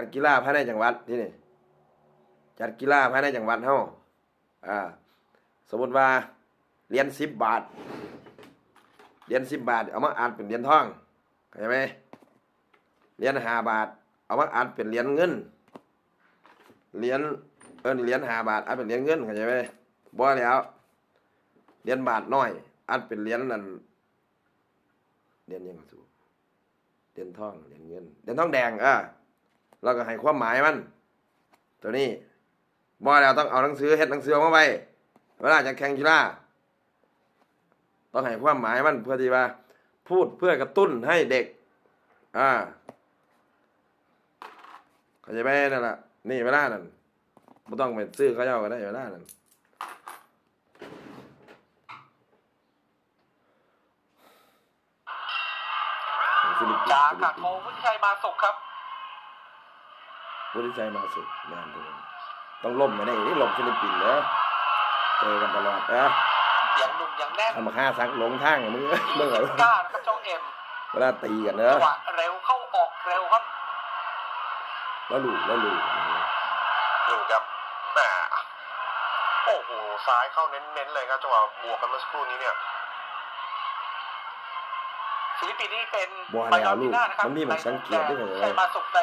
จัดกีฬาภายในจังหวัดที่นี่จัดกีฬาภายในจังหวัดเฮาอ่าสมมติว่าเหรียญสิบบาทเหรียญสิบบาท เอามาอ่านเป็นเหรียญทองเข้าใจไหมเหรียญห้าบาท เอามาอ่านเป็นเหรียญเงินเหรียญเอิ้นเหรียญห้าบาทอ่านเป็นเหรียญเงินเข้าใจไหมบ่แล้วเหรียญบาทน้อยอ่านเป็นเหรียญนั่นเหรียญยังสูเหรียญทองเหรียญเงินเหรียญทองแดงอะ เราก็ให้ความหมายมัน ตัวนี้บ่แล้วต้องเอาหนังสือเฮ็ดหนังสือออกมาไว้เวลาจะแข่งกีฬาต้องให้ความหมายมันเพื่อที่ว่า พูดเพื่อกระตุ้นให้เด็ก อ่าเข้าใจไหมนั่นแหละนี่เวลานั่นไม่ต้องไปซื้อเขาเจ้าก็ได้เวลานั่นจากกาดทองวุฒิชัยมาสุขครับ วุฒิชัยมาสุดงานตัวนี้ต้องล่มมาได้นี่ล่มฟิลิปปินส์เนอะเจอกันตลอดเอออย่างหนุ่มอย่างแน่นทำมาฆ่าซักหลงทางอะมึงเอ้ยมึงเหรอยี่สิบเก้านะครับเจ้าเอ็มเวลาตีกันเนจัอะงหวะเร็วเข้าออกเร็วครับ แล้วลูแล้วลูดูครับแหมโอ้โหซ้ายเข้าเน้นๆเลยครับจังหวะบวกกันเมื่อสักครู่นี้เนี่ยฟิลิปปินส์นี่เป็นบัวมายแล้อวร์ลูติกน่านะครับมันมีมันสังเกตด้วยเหรอใช่มาสุขใ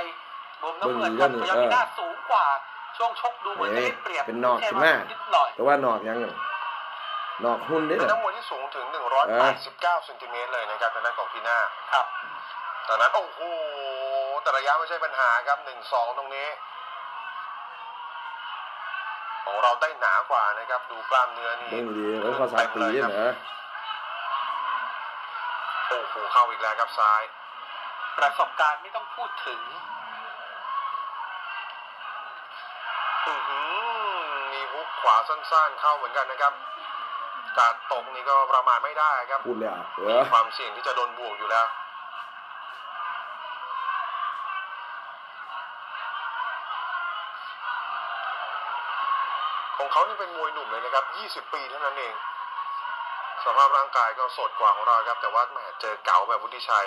นมุมน้ำเงินครับเบิ่งมายอร์เบิ่ติงน่าสูงกว่า ช่วงชกดูเหมือนจะได้เปรียบเป็นนอกใช่ขึ้นมานิดหน่อยแต่ว่านอกยังไงนอกหุ้นนี่เป็นแหละนักมวยที่สูงถึงเออ189เซนติเมตรเลยนะครับทางด้านของพีน่าครับตอนนั้นโอ้โหแต่ระยะไม่ใช่ปัญหาครับ1-2ตรงนี้ ของเราได้หนากว่านะครับ ดูกล้ามเนื้อนี่เบิ่งดีแล้วเขาสายตีนี่เหรอโอ้โหเข้าอีกแล้วครับซ้าย ประสบการณ์ไม่ต้องพูดถึง อื้อหือ มีฮุกขวาสั้นๆเข้าเหมือนกันนะครับ การตกนี่ก็ประมาทไม่ได้ครับพูดเลยอะเอมีอความเสี่ยงที่จะโดนบวกอยู่แล้วของเขานี่เป็นมวยหนุ่มเลยนะครับ 20 ปีเท่านั้นเอง สภาพร่างกายก็สดกว่าของเราครับ แต่ว่าแหมเจอเก๋าแบบวุฒิชัย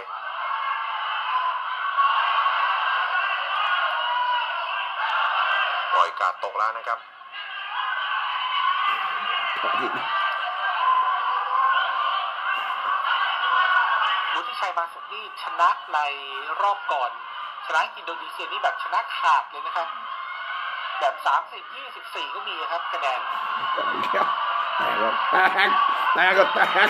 ล่อยกาดตกแล้วนะครับวุฒิชัยมาสุขนี่ชนะในรอบก่อน ชนะอินโดนีเซียนี่แบบชนะขาดเลยนะครับ แบบสามสิบยี่สิบสี่ก็มีครับคะแนนแตกก็แตกแตกก็แตก